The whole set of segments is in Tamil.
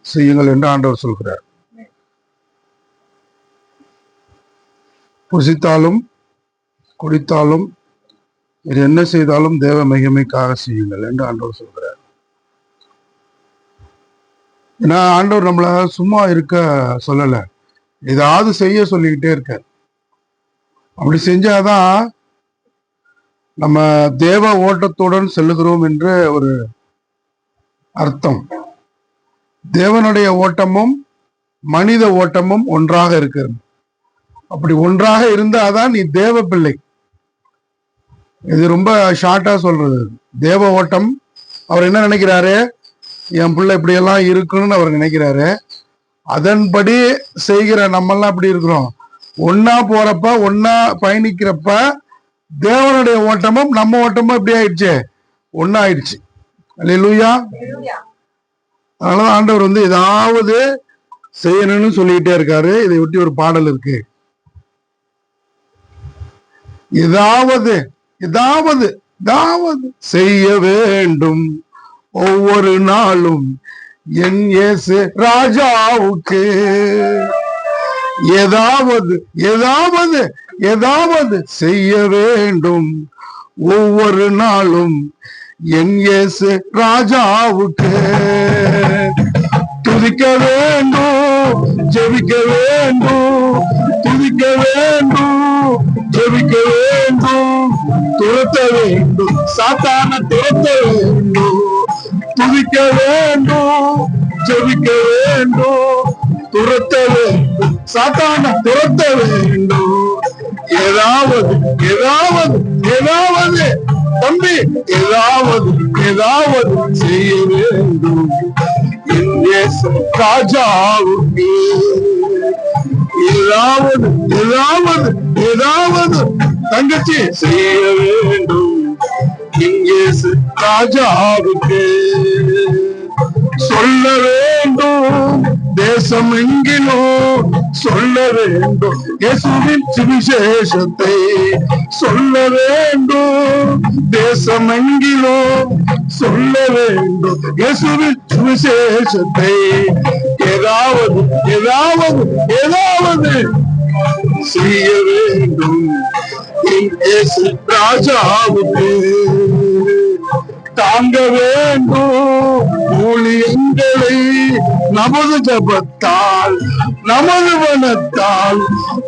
செய்யுங்கள் என்று ஆண்டவர் சொல்கிறார். புசித்தாலும் குடித்தாலும் இது என்ன செய்தாலும் தேவ மகிமைக்காக செய்யுங்கள் என்று ஆண்டவர் சொல்கிறார். ஏன்னா ஆண்டவர் நம்மள சும்மா இருக்க சொல்லல. ஏதாவது செய்ய சொல்லிக்கிட்டே இருக்கார். அப்படி செஞ்சாதான் நம்ம தேவ ஓட்டத்துடன் செல்லுகிறோம் என்று ஒரு அர்த்தம். தேவனுடைய ஓட்டமும் மனித ஓட்டமும் ஒன்றாக இருக்கிறது. அப்படி ஒன்றாக இருந்தாதான் நீ தேவ பிள்ளை. இது ரொம்ப ஷார்ட்டா சொல்றது. தேவ ஓட்டம். அவர் என்ன நினைக்கிறாரு? என் பிள்ளை இப்படியெல்லாம் இருக்குன்னு அவர் நினைக்கிறாரு. அதன்படி செய்கிற நம்மெல்லாம் அப்படி இருக்கிறோம். ஒன்னா போறப்ப ஒன்னா பயணிக்கிறப்ப தேவனுடைய ஓட்டமும் நம்ம ஓட்டமும் இப்படி ஆயிடுச்சு. ஒன்னா ஆயிடுச்சு அல்லேலூயா அதனால ஆண்டவர் வந்து ஏதாவது செய்யணும்னு சொல்லிக்கிட்டே இருக்காரு. இதை ஒட்டி ஒரு பாடல் இருக்கு. ஏதாவது ஏதாவது ஏதாவது செய்ய வேண்டும். ஒவ்வொரு நாளும் என் இயேசு ராஜாவுக்கு. ஏதாவது ஏதாவது ஏதாவது செய்ய வேண்டும். ஒவ்வொரு நாளும் என் இயேசு ராஜாவுக்கு. துதிக்க வேண்டும் ஜெபிக்க வேண்டும் துதிக்க வேண்டும் ஜெபிக்க வேண்டும். துரத்த வேண்டும் சாத்தான துரத்த வேண்டும். துதிக்க வேண்டும் ஜெபிக்க வேண்டும். துரத்த வேண்டும் சாத்தான துரத்த வேண்டும். ஏதாவது ஏதாவது செய்ய வேண்டும். என் இயேசு ராஜாவுக்கு. ஏதாவது ஏதாவது ஏதாவது தங்கச்சி செய்ய வேண்டும். இங்கே ராஜாவுக்கு. சொல்ல வேண்டும். தேசம் எங்கிலும் சொல்ல வேண்டும். இயேசுவின் சுவிசேஷத்தை சொல்ல வேண்டும். தேசம் எங்கிலும் சொல்ல வேண்டும். இயேசுவின் சுவிசேஷத்தை ஏதாவது ஏதாவது ஏதாவது செய்ய வேண்டும். இயேசு ராஜாவுக்கு தாங்க வேண்டும். ஊழியங்களை நமது ஜபத்தால் நமது வனத்தால்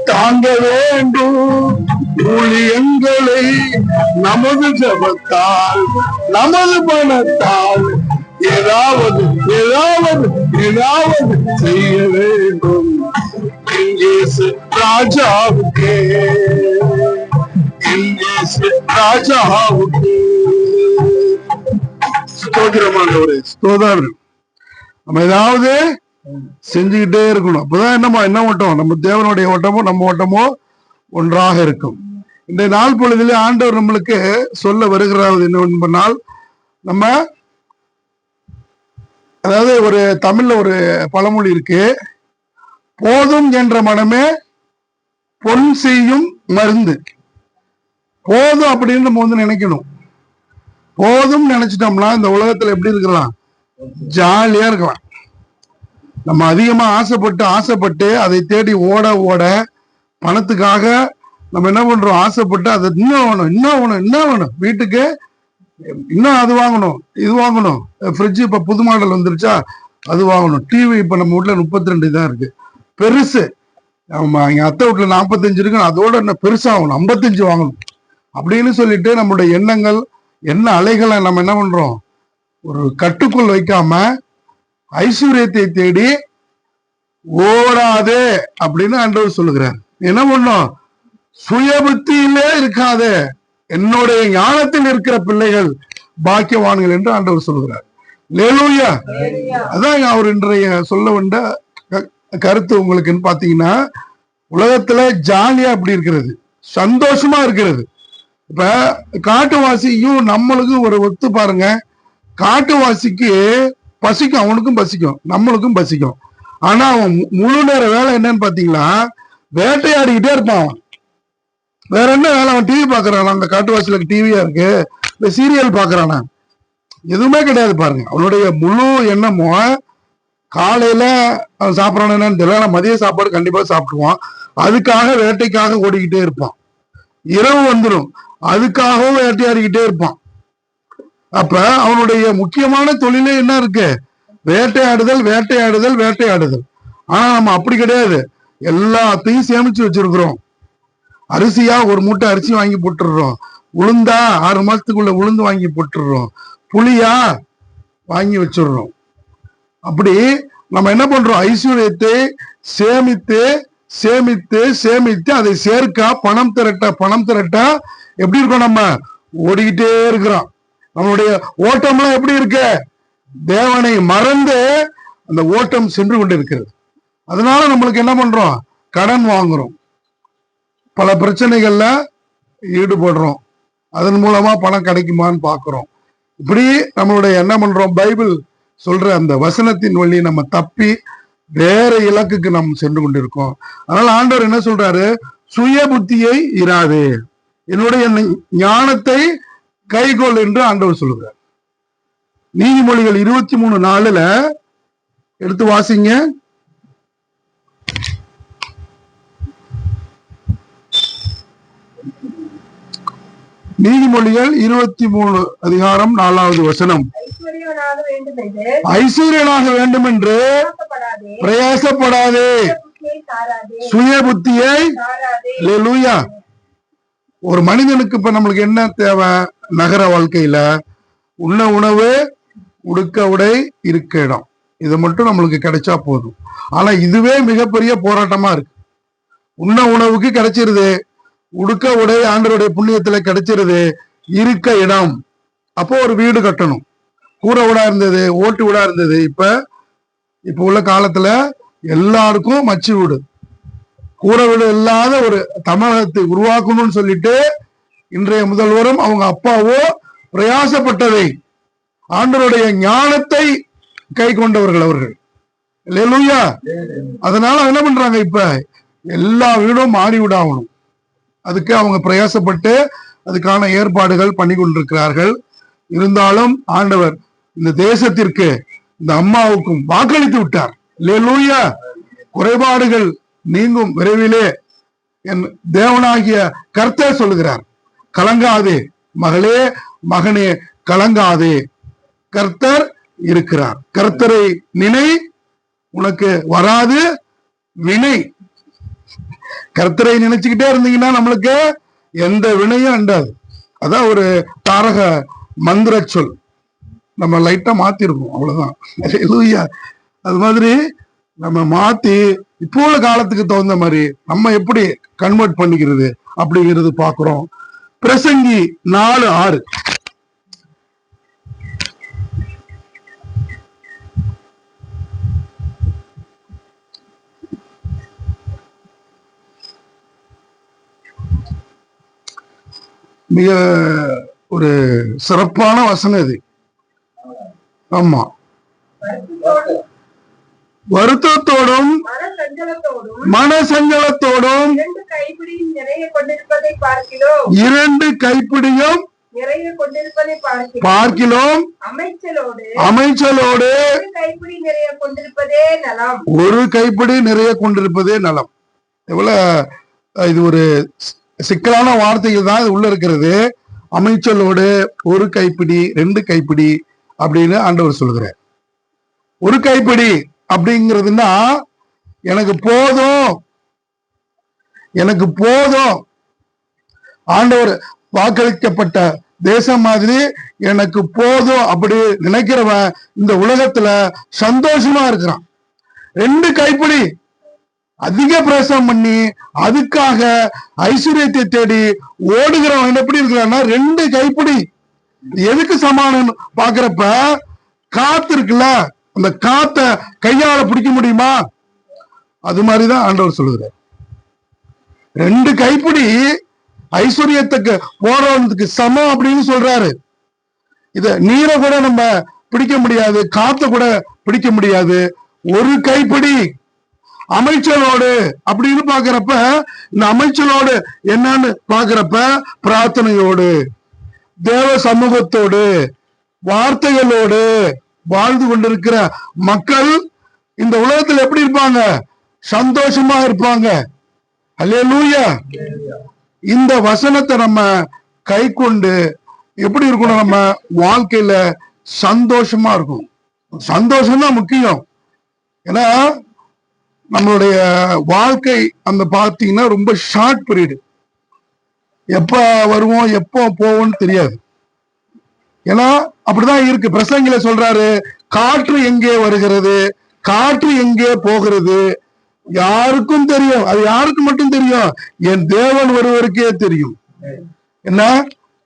தாங்க வேண்டும். ஊழியங்களை நமது ஜபத்தால் நமது மனத்தால் ஏதாவது ஏதாவது ஏதாவது செய்ய வேண்டும். ராஜாவுக்கு ராஜாவுக்கு. ஸ்தோதிரமானவரே ஸ்தோதர் நம்ம ஏதாவது செஞ்சுக்கிட்டே இருக்கணும். அப்பதான் என்னமா என்ன ஓட்டம்? நம்ம தேவனுடைய ஓட்டமோ நம்ம ஓட்டமோ ஒன்றாக இருக்கும். இந்த நாள் பொழுதிலே ஆண்டவர் நம்மளுக்கு சொல்ல வருகிறாவது என்ன பண்ணால் நம்ம அதாவது ஒரு தமிழ்ல ஒரு பழமொழி இருக்கு போதும் என்ற மனமே பொன் செய்யும் மருந்து. போதும் அப்படின்னு நம்ம வந்து நினைக்கணும். போதும் நினைச்சிட்டோம்னா இந்த உலகத்துல எப்படி இருக்கலாம்? ஜாலியா இருக்கலாம். நம்ம அதிகமா ஆசைப்பட்டு ஆசைப்பட்டு அதை தேடி ஓட ஓட பணத்துக்காக நம்ம என்ன பண்றோம்? ஆசைப்பட்டு அதை இன்னும் வேணும் இன்னும் வேணும் இன்னும் வேணும். வீட்டுக்கு இன்னும் அது வாங்கணும் இது வாங்கணும். ஃப்ரிட்ஜ் இப்ப புது மாடல் வந்துருச்சா அது வாங்கணும். டிவி இப்ப நம்ம வீட்டுல முப்பத்தி ரெண்டு தான் இருக்கு. பெருசு. ஆமா எங்க அத்தை வீட்டுல நாற்பத்தஞ்சு இருக்கு அதோட என்ன பெருசாகணும் ஐம்பத்தஞ்சு வாங்கணும். அப்படின்னு சொல்லிட்டு நம்மளுடைய எண்ணங்கள் என்ன அலைகளை நம்ம என்ன பண்றோம்? ஒரு கட்டுக்குள் வைக்காம ஐஸ்வர்யத்தை தேடி ஓடாதே அப்படின்னு ஆண்டவர் சொல்லுகிறார். என்ன பண்ணும்? சுய புத்தியிலே இருக்காதே. என்னுடைய ஞானத்தில் இருக்கிற பிள்ளைகள் பாக்கியவான்கள் என்று ஆண்டவர் சொல்லுகிறார். லேலூயா அதான் அவர் இன்றைய சொல்ல வந்த கருத்து உங்களுக்குன்னு பாத்தீங்கன்னா உலகத்துல ஜாலியா அப்படி இருக்கிறது. சந்தோஷமா இருக்கிறது. இப்ப காட்டுவாசியும் நம்மளுக்கும் ஒரு ஒத்து பாருங்க. காட்டுவாசிக்கு பசிக்கும் அவனுக்கும் பசிக்கும் நம்மளுக்கும் பசிக்கும். ஆனா அவன் மு- முழு நேர வேலை என்னன்னு பாத்தீங்களா வேட்டையாடிக்கிட்டே இருப்பான் அவன். வேற என்ன வேலை? அவன் டிவி பாக்குறான்? அந்த காட்டுவாசியில டிவியா இருக்கு. இந்த சீரியல் பாக்குறானா? எதுவுமே கிடையாது பாருங்க. அவனுடைய முழு எண்ணமும் காலையில அவன் சாப்பிடறானு என்னன்னு தெரியல. ஆனா மதிய சாப்பாடு கண்டிப்பா சாப்பிடுவான். அதுக்காக வேட்டைக்காக ஓடிக்கிட்டே இருப்பான். இரவு வந்துடும் அதுக்காகவும் வேட்டையாடிக்கிட்டே இருப்பான். அப்ப அவனுடைய முக்கியமான தொழிலே என்ன இருக்கு? வேட்டையாடுதல் வேட்டையாடுதல் வேட்டையாடுதல். ஆனா நம்ம அப்படி கிடையாது. எல்லாத்தையும் சேமிச்சு வச்சிருக்கிறோம். அரிசியா ஒரு மூட்டை அரிசி வாங்கி போட்டுடுறோம். உளுந்தா ஆறு மாசத்துக்குள்ள உளுந்து வாங்கி போட்டுடுறோம். புளியா வாங்கி வச்சிடுறோம். அப்படி நம்ம என்ன பண்றோம்? ஐஸ்வர்யத்தை சேமித்து சேமித்து சேமித்து அதை சேர்க்க பணம் திரட்ட பணம் திரட்ட எப்படி இருக்கோம் நம்ம? ஓடிக்கிட்டே இருக்கிறோம். நம்மளுடைய ஓட்டம்லாம் எப்படி இருக்கு? தேவனை மறந்து அந்த ஓட்டம் சென்று கொண்டு இருக்கிறது அதனால நம்மளுக்கு என்ன பண்றோம்? கடன் வாங்குறோம். பல பிரச்சனைகள்ல ஈடுபடுறோம். அதன் மூலமா பணம் கிடைக்குமான்னு பாக்குறோம். இப்படி நம்மளுடைய என்ன பண்றோம்? பைபிள் சொல்ற அந்த வசனத்தின் வழி நம்ம தப்பி வேற இலக்குக்கு நம்ம சென்று கொண்டிருக்கோம். அதனால ஆண்டவர் என்ன சொல்றாரு? சுய புத்தியை இராது. என்னுடைய ஞானத்தை கைகொள் என்று ஆண்டவர் சொல்லுகிறார். நீதிமொழிகள் இருபத்தி மூணு நாலுல எடுத்து வாசிங்க. நீதிமொழிகள் இருபத்தி மூணு அதிகாரம் நாலாவது வசனம். ஐஸ்வர்யனாக வேண்டும் என்று பிரயாசப்படாதே. சுய புத்தியை லூயா ஒரு மனிதனுக்கு இப்ப நம்மளுக்கு என்ன தேவை? நகர வாழ்க்கையில உண்ண உணவு உடுக்க உடை இருக்க இடம். இது மட்டும் நம்மளுக்கு கிடைச்சா போதும். ஆனா இதுவே மிகப்பெரிய போராட்டமா இருக்கு. உண்ண உணவுக்கு கிடைச்சிருது. உடுக்க உடை ஆண்டவருடைய புண்ணியத்துல கிடைச்சிருது. இருக்க இடம். அப்போ ஒரு வீடு கட்டணும். கூரை வீடா இருந்தது ஓட்டு வீடா இருந்தது. இப்ப இப்ப உள்ள காலத்துல எல்லாருக்கும் மச்சு வீடு. கூறவிட இல்லாத ஒரு தமிழகத்தை உருவாக்கணும்னு சொல்லிட்டு இன்றைய முதல்வரும் அவங்க அப்பாவோ பிரயாசப்பட்டதை ஆண்டவருடைய ஞானத்தை கை கொண்டவர்கள் அவர்கள். இல்லையா அதனால என்ன பண்றாங்க இப்ப? எல்லா வீடும் மாறி விடாகணும். அதுக்கு அவங்க பிரயாசப்பட்டு அதுக்கான ஏற்பாடுகள் பண்ணி கொண்டிருக்கிறார்கள். இருந்தாலும் ஆண்டவர் இந்த தேசத்திற்கு இந்த அம்மாவுக்கும் வாக்களித்து விட்டார். இல்லையா குறைபாடுகள் நீங்கும் விரைவிலே என் தேவனாகிய கர்த்தர் சொல்லுகிறார் கலங்காதே மகளே மகனே கலங்காதே. கர்த்தர் இருக்கிறார். கர்த்தரை நினை உனக்கு வராது வினை. கர்த்தரை நினைச்சுக்கிட்டே இருந்தீங்கன்னா நம்மளுக்கு எந்த வினையும் அண்டாது. அதான் ஒரு தாரக மந்திர சொல். நம்ம லைட்டா மாத்திருக்கோம் அவ்வளவுதான். அது மாதிரி நம்ம மாத்தி இப்போ உள்ள காலத்துக்கு தகுந்த மாதிரி நம்ம எப்படி கன்வெர்ட் பண்ணிக்கிறது அப்படிங்கிறது பாக்குறோம் பிரசங்கி நாலு ஆறு. மிக ஒரு சிறப்பான வசனம் இது. ஆமா. வருத்தத்தோடும் மன சஞ்சலத்தோடும் மன சஞ்சலத்தோடும் இரண்டு கைப்பிடியும் நிறைய கொண்டிருப்பதை பார்க்கிறோம். அமைச்சலோடு அமைச்சலோடு ஒரு கைப்பிடி நிறைய கொண்டிருப்பதே நலம். ஒரு கைப்பிடி நிறைய கொண்டிருப்பதே நலம். எவ்வளவு இது ஒரு சிக்கலான வார்த்தைகள் தான் உள்ள இருக்கிறது. அமைச்சலோடு ஒரு கைப்பிடி ரெண்டு கைப்பிடி அப்படின்னு ஆண்டவர் சொல்கிறார். ஒரு கைப்பிடி அப்படிங்கிறதுனா எனக்கு போதும். எனக்கு போதும். ஆண்டவர் வாக்களிக்கப்பட்ட தேசம் மாதிரி எனக்கு போதும் அப்படி நினைக்கிறவன் இந்த உலகத்துல சந்தோஷமா இருக்கிறான். ரெண்டு கைப்பிடி அதிக பிரசம் பண்ணி அதுக்காக ஐஸ்வர்யத்தை தேடி ஓடுகிறவன் எப்படி இருக்கிறான்னா ரெண்டு கைப்பிடி. எதுக்கு சமானம் பாக்குறப்ப காத்து இருக்குல்ல? அந்த காத்த கையால பிடிக்க முடியுமா? அது மாதிரிதான் ஆண்டவர் சொல்லுகிறார். ரெண்டு கைப்பிடி ஐஸ்வர்யத்துக்கு போறவனுக்கு சமம் அப்படின்னு சொல்றாரு. இத நீரை கூட நம்ம பிடிக்க முடியாது காத்த கூட பிடிக்க முடியாது. ஒரு கைப்பிடி அமைச்சலோடு அப்படின்னு பாக்குறப்ப இந்த அமைச்சலோடு என்னன்னு பாக்குறப்ப பிரார்த்தனையோடு தேவ சமூகத்தோடு வார்த்தைகளோடு வாழ்ந்து கொண்டிருக்கிற மக்கள் இந்த உலகத்தில் எப்படி இருப்பாங்க? சந்தோஷமா இருப்பாங்க. அல்லேலூயா. இந்த வசனத்தை நம்ம கை கொண்டு எப்படி இருக்கணும்? நம்ம வாழ்க்கையில சந்தோஷமா இருக்கும் சந்தோஷம் தான் முக்கியம். ஏன்னா நம்மளுடைய வாழ்க்கை அந்த பார்த்தீங்கன்னா ரொம்ப ஷார்ட் பீரியடு எப்ப வருவோம் எப்போ போவோம்னு தெரியாது. ஏன்னா அப்படிதான் இருக்கு. பிரசங்கில சொல்றாரு காற்று எங்கே வருகிறது? காற்று எங்கே போகிறது? யாருக்கும் தெரியும். அது யாருக்கு மட்டும் தெரியும்? என் தேவன் ஒருவருக்கே தெரியும். என்ன?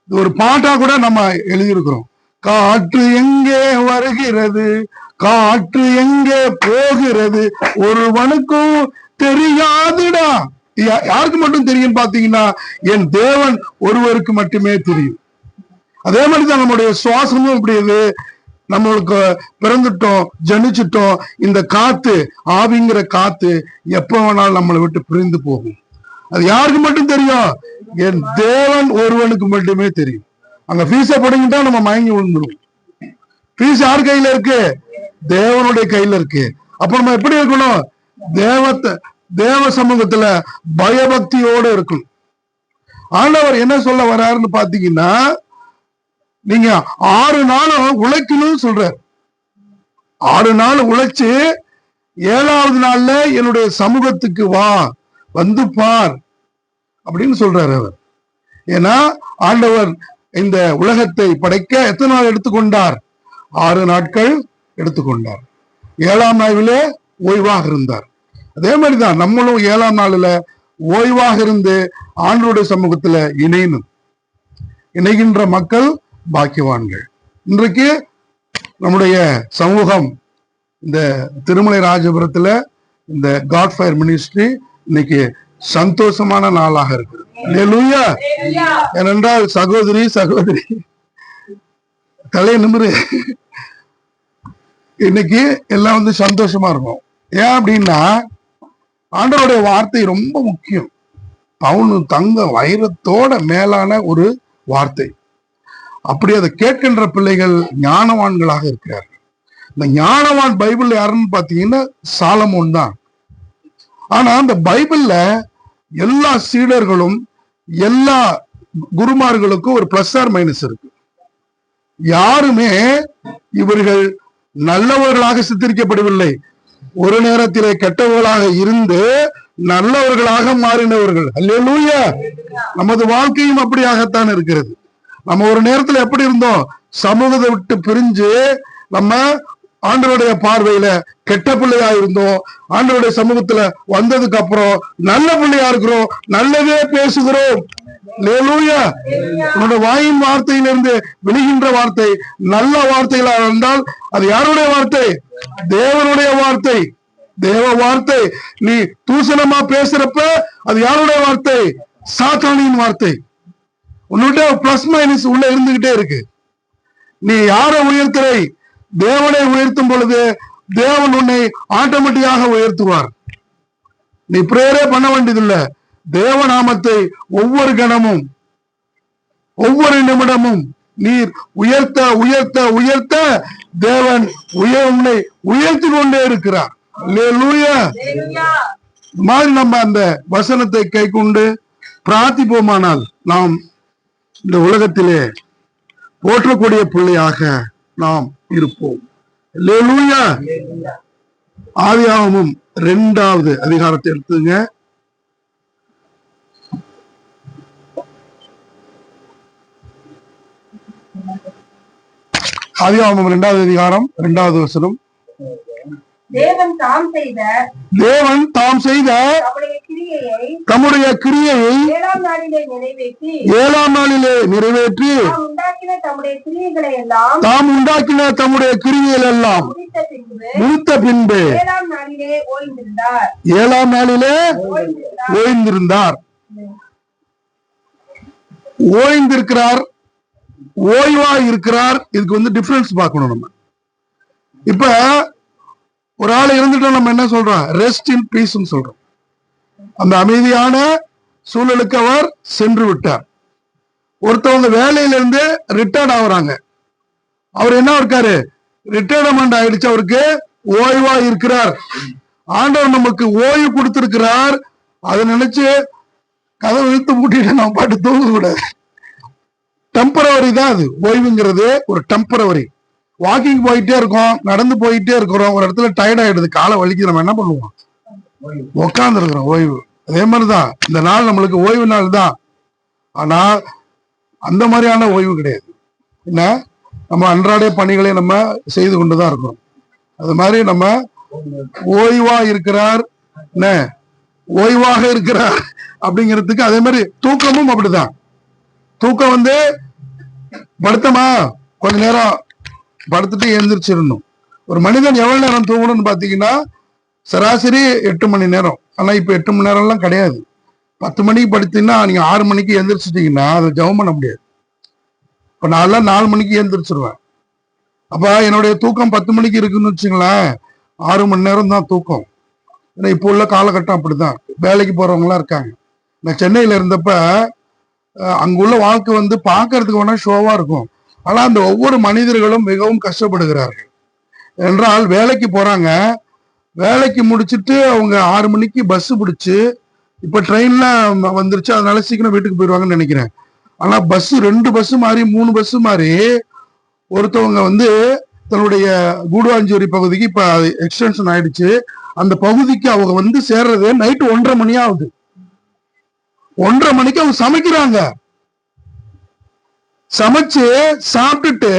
ஒரு பாட்டா கூட நம்ம எழுதியிருக்கிறோம். காற்று எங்கே வருகிறது? காற்று எங்கே போகிறது? ஒருவனுக்கும் தெரியாதுடா. யா- யாருக்கு மட்டும் தெரியும் பாத்தீங்கன்னா என் தேவன் ஒருவருக்கு மட்டுமே தெரியும். அதே மாதிரி தான் நம்முடைய சுவாசமும் இப்படி இது நம்மளுக்கு பிறந்துட்டோம் ஜனிச்சிட்டோம் இந்த காத்து ஆவிங்கிற காத்து எப்ப வேணாலும் நம்மளை விட்டு பிரிந்து போகும். அது யாருக்கு மட்டும் தெரியும்? என் தேவன் ஒருவனுக்கு மட்டுமே தெரியும். அங்க ஃபீஸை படுங்கிட்டா நம்ம மயங்கி விழுந்துடும் ஃபீஸ் யார் கையில இருக்கு? தேவனுடைய கையில இருக்கு. அப்ப நம்ம எப்படி இருக்கணும்? தேவத்தை தேவ சமூகத்துல பயபக்தியோட இருக்கணும். ஆண்டவர் என்ன சொல்ல வர்றாருன்னு பாத்தீங்கன்னா நீங்க ஆறு நாளும் உழைக்கணும்னு சொல்றாரு ஆறு நாள் உழைச்சு ஏழாவது நாள்ல என்னுடைய சமூகத்துக்கு வா வந்து பார் அப்படின்னு சொல்றாரு அவர். ஏன்னா ஆண்டவர் இந்த உலகத்தை படைக்க எத்தனை நாள் எடுத்துக்கொண்டார்? ஆறு நாட்கள் எடுத்துக்கொண்டார். ஏழாம் நாளிலே ஓய்வாக இருந்தார். அதே மாதிரிதான் நம்மளும் ஏழாம் நாளில் ஓய்வாக இருந்து ஆண்டவருடைய சமூகத்துல இணையணும். இணைகின்ற மக்கள் பாக்கியவான்கள். இன்றைக்கு நம்முடைய சமூகம் இந்த திருமலை ராஜபுரத்துல இந்த காட் ஃபயர் மினிஸ்ட்ரி இன்னைக்கு சந்தோஷமான நாளாக இருக்குது. ஏனென்றால் சகோதரி சகோதரி தலை நிமிரு. இன்னைக்கு எல்லாம் வந்து சந்தோஷமா இருக்கும். ஏன் அப்படின்னா ஆண்டவருடைய வார்த்தை ரொம்ப முக்கியம். பவுனு தங்க வைரத்தோட மேலான ஒரு வார்த்தை. அப்படி அதை கேட்கின்ற பிள்ளைகள் ஞானவான்களாக இருக்கிறார்கள். இந்த ஞானவான் பைபிள் யாருன்னு பாத்தீங்கன்னா சாலமோன் தான். ஆனா அந்த பைபிள்ல எல்லா சீடர்களும் எல்லா குருமார்களுக்கும் ஒரு பிளஸ் ஆர் மைனஸ் இருக்கு. யாருமே இவர்கள் நல்லவர்களாக சித்தரிக்கப்படவில்லை. ஒரு நேரத்திலே கெட்டவர்களாக இருந்து நல்லவர்களாக மாறினவர்கள். அல்லேலூயா! நமது வாழ்க்கையும் அப்படியாகத்தான் இருக்கிறது. நம்ம ஒரு நேரத்துல எப்படி இருந்தோம்? சமூகத்தை விட்டு பிரிஞ்சு நம்ம ஆண்டவருடைய பார்வையில கெட்ட பிள்ளையா இருந்தோம். ஆண்டவருடைய சமூகத்துல வந்ததுக்கு அப்புறம் நல்ல பிள்ளையா இருக்கிறோம். நல்லதே பேசுகிறோம். உன்னோட வாயின் வார்த்தையிலிருந்து விழுகின்ற வார்த்தை நல்ல வார்த்தைகளா இருந்தால் அது யாருடைய வார்த்தை? தேவனுடைய வார்த்தை. தேவ வார்த்தை. நீ தூசணமா பேசுறப்ப அது யாருடைய வார்த்தை? சாத்தானியின் வார்த்தை. உன்னிட்ட பிளஸ் மைனஸ் உள்ள இருந்துகிட்டே இருக்கு. நீ யாரை உயர்த்துறை? தேவனை உயர்த்தும் பொழுது தேவன் உன்னை ஆட்டோமேட்டிக்காக உயர்த்துவார். நீ பிரேரே பண்ண வேண்டியதில்லை. தேவநாமத்தை ஒவ்வொரு கணமும் ஒவ்வொரு நிமிடமும் நீர் உயர்த்த உயர்த்த உயர்த்த தேவன் உயர் உன்னை உயர்த்தி கொண்டே இருக்கிறார். மாதிரி நம்ம அந்த வசனத்தை கை கொண்டு பிரார்த்திப்போமானால் நாம் இந்த உலகத்திலே போற்றக்கூடிய பிள்ளையாக நாம் இருப்போம். ஆதியாகமும் இரண்டாவது அதிகாரத்தை எடுத்துங்க. ஆதியாகமம் இரண்டாவது அதிகாரம் இரண்டாவது வசனம். தேவன் தாம் செய்த தேவன் தாம் செய்த தம்முடைய கிரியையை ஏழாம் நாளிலே நிறைவேற்றி ஏழாம் நாளிலே நிறைவேற்றி தாம் உண்டாக்கின தம்முடைய கிரியைகளை எல்லாம் முடித்த பின்பு ஏழாம் நாளிலே ஓய்ந்திருந்தார். ஓய்ந்திருக்கிறார் ஓய்வா இருக்கிறார் இதுக்கு வந்து டிஃபரன்ஸ் பார்க்கணும் நம்ம. இப்ப ஒரு ஆள் இருந்துட்டோம் நம்ம என்ன சொல்றோம்? ரெஸ்ட் இன் பீஸ் சொல்றோம். அந்த அமைதியான சூழலுக்கு அவர் சென்று விட்டார். ஒருத்தவங்க வேலையில இருந்து ரிட்டையர்ட் ஆகுறாங்க. அவர் என்ன இருக்காரு? ரிட்டையர்மெண்ட் ஆயிடுச்சு. அவருக்கு ஓய்வா இருக்கிறார். ஆண்டவர் நமக்கு ஓய்வு கொடுத்திருக்கிறார். அதை நினைச்சு கதவை இழுத்து மூட்டிட்டு நம்ம பாட்டு தூங்க கூடாது. டெம்பரவரி தான் அது. ஓய்வுங்கிறது ஒரு டெம்பரவரி வாக்கிங் போயிட்டே இருக்கோம் நடந்து போயிட்டே இருக்கிறோம் ஒரு இடத்துல டயர்ட் ஆயிடுது காலை வலிக்கு நம்ம என்ன பண்ணுவோம்? உட்கார்ந்து இருக்கிறோம் ஓய்வு. அதே மாதிரிதான் இந்த நாள் நம்மளுக்கு ஓய்வு நாள் தான். ஆனா அந்த மாதிரியான ஓய்வு கிடையாது. என்ன? நம்ம அன்றாட பணிகளை நம்ம செய்து கொண்டுதான் இருக்கோம். அது மாதிரி நம்ம ஓய்வா இருக்கிறார் என்ன? ஓய்வாக இருக்கிறார் அப்படிங்கிறதுக்கு அதே மாதிரி தூக்கமும் அப்படிதான். தூக்கம் வந்து படுத்தமா கொஞ்ச நேரம் படுத்துட்டு எழுந்திரிச்சிடணும். ஒரு மனிதன் எவ்வளவு நேரம் தூங்கணும்னு பாத்தீங்கன்னா சராசரி எட்டு மணி நேரம். ஆனா இப்ப எட்டு மணி நேரம்லாம் கிடையாது. பத்து மணிக்கு படுத்தீங்கன்னா நீங்க ஆறு மணிக்கு எழுந்திரிச்சிட்டிங்கன்னா அதை ஜெபம் பண்ண முடியாது. இப்ப நான்லாம் நாலு மணிக்கு எழுந்திரிச்சிருவேன். அப்ப என்னுடைய தூக்கம் பத்து மணிக்கு இருக்குன்னு வச்சுங்களேன் ஆறு மணி நேரம் தான் தூக்கம். ஏன்னா இப்போ உள்ள காலகட்டம் அப்படிதான். வேலைக்கு போகிறவங்களாம் இருக்காங்க. நான் சென்னையில இருந்தப்ப அங்குள்ள வாழ்க்கை வந்து பார்க்கறதுக்கு வேணா ஷோவா இருக்கும். ஆனால் அந்த ஒவ்வொரு மனிதர்களும் மிகவும் கஷ்டப்படுகிறார்கள். என்றால் வேலைக்கு போகிறாங்க வேலைக்கு முடிச்சுட்டு அவங்க ஆறு மணிக்கு பஸ் பிடிச்சி இப்போ ட்ரெயின்ல வந்துருச்சு அதனால சீக்கிரம் வீட்டுக்கு போயிடுவாங்கன்னு நினைக்கிறேன். ஆனால் பஸ்ஸு ரெண்டு பஸ்ஸு மாறி மூணு பஸ்ஸு மாறி ஒருத்தவங்க வந்து தன்னுடைய கூடுவாஞ்சேரி பகுதிக்கு இப்போ எக்ஸ்டென்ஷன் ஆயிடுச்சு. அந்த பகுதிக்கு அவங்க வந்து சேர்றது நைட்டு ஒன்றரை மணி ஆகுது. ஒன்றரை மணிக்கு அவங்க சமைக்கிறாங்க. சமைச்சு சாப்பிட்டுட்டு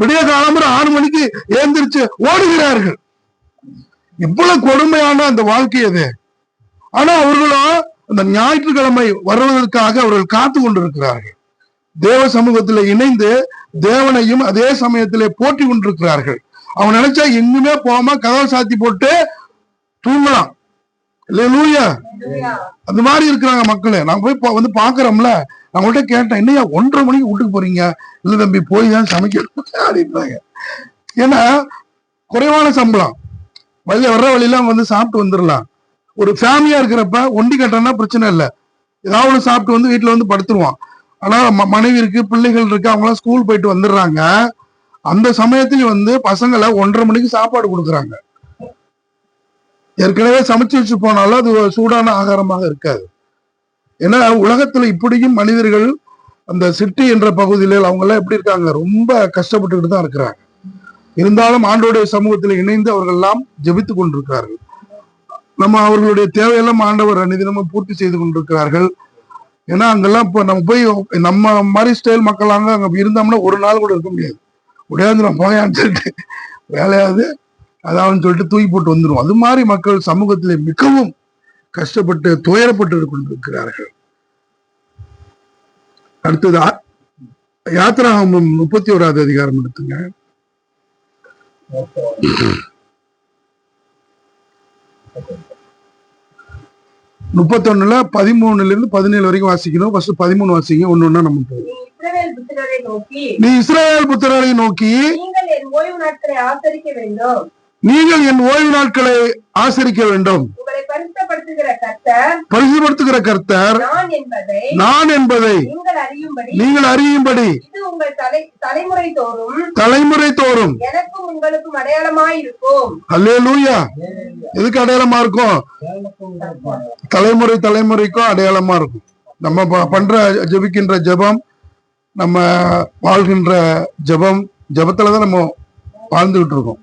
விடிய காலம்புற ஆறு மணிக்கு எழுந்திருச்சு ஓடுகிறார்கள். இவ்வளவு கொடுமையான அந்த வாழ்க்கை அது. ஆனா அவர்களும் அந்த ஞாயிற்றுக்கிழமை வருவதற்காக அவர்கள் காத்து கொண்டிருக்கிறார்கள். தேவ சமூகத்தில் இணைந்து தேவனையும் அதே சமயத்திலே போட்டி கொண்டிருக்கிறார்கள். அவன் நினைச்சா எங்குமே போகாம கதவை சாத்தி போட்டு தூங்கலாம். ஹalleluya. அந்த மாதிரி இருக்கிறாங்க மக்களே. நான் போய் வந்து பாக்குறோம்ல நான் உங்கள்கிட்ட கேட்டேன் என்னையா ஒன்றரை மணிக்கு வீட்டுக்கு போறீங்க? இல்ல தம்பி போய் தான் சமைக்கணும். அப்படின்றாங்க ஏன்னா குறைவான சம்பளம். வழியில வர்ற வழியில அவங்க வந்து சாப்பிட்டு வந்துடலாம் ஒரு ஃபேமிலியா இருக்கிறப்ப ஒண்டி கட்டணும்னா பிரச்சனை இல்லை. ஏதாவது ஒண்ணு சாப்பிட்டு வந்து வீட்டுல வந்து படுத்துருவான். ஆனா ம- மனைவி இருக்கு பிள்ளைகள் இருக்கு அவங்க எல்லாம் ஸ்கூல் போயிட்டு வந்துடுறாங்க. அந்த சமயத்துல வந்து பசங்களை ஒன்றரை மணிக்கு சாப்பாடு கொடுக்குறாங்க. ஏற்கனவே சமைச்சு வச்சு போனாலும் அது ஒரு சூடான ஆகாரமாக இருக்காது. ஏன்னா உலகத்துல இப்படியும் மனிதர்கள் அந்த சிட்டி என்ற பகுதியில் அவங்க எல்லாம் எப்படி இருக்காங்க? ரொம்ப கஷ்டப்பட்டுக்கிட்டு தான் இருக்கிறாங்க. இருந்தாலும் ஆண்டோடைய சமூகத்தில் இணைந்து அவர்கள் எல்லாம் ஜெபித்துக் கொண்டிருக்கிறார்கள். நம்ம அவர்களுடைய தேவையெல்லாம் ஆண்டவர் அனுதினமும் பூர்த்தி செய்து கொண்டிருக்கிறார்கள். ஏன்னா அங்கெல்லாம் இப்போ நம்ம போய் நம்ம மாதிரி ஸ்டைல் மக்களாங்க அங்க இருந்தோம்னா ஒரு நாள் கூட இருக்க முடியாது. முடியாது நம்ம போயான்னு சொல்லிட்டு வேலையாவது அதாவதுன்னு சொல்லிட்டு தூக்கி போட்டு வந்துடும் அது மாதிரி மக்கள் சமூகத்திலே மிகவும் கஷ்டப்பட்டு துயரப்பட்டு கொண்டிருக்கிறார்கள். அடுத்தது யாத்திராகமம் முப்பத்தி ஓராவது அதிகாரம் எடுத்துங்க. முப்பத்தொன்னுல பதிமூணுல இருந்து பதினேழு வரைக்கும் வாசிக்கணும். ஃபர்ஸ்ட் பதிமூணு வாசிங்க ஒன்னு ஒண்ணா நம்ம போவோம். நீ இஸ்ரவேல் புத்திரரை நோக்கி. நீங்கள் என் ஓய்வு நாட்களை ஆசரிக்க வேண்டும். பரிசுபடுத்துகிற கர்த்தர் நான் என்பதை நீங்கள் அறியும்படி தலைமுறை தோறும் தலைமுறை தோறும். எனக்கும் உங்களுக்கும் அடையாளமாயிருக்கும். அல்லேலூயா. எதுக்கு அடையாளமா இருக்கும்? தலைமுறை தலைமுறைக்கும் அடையாளமா இருக்கும். நம்ம பண்ற ஜெபிக்கின்ற ஜெபம் நம்ம வாழ்கின்ற ஜெபம் ஜெபத்துல தான் நம்ம வாழ்ந்துகிட்டு இருக்கோம்.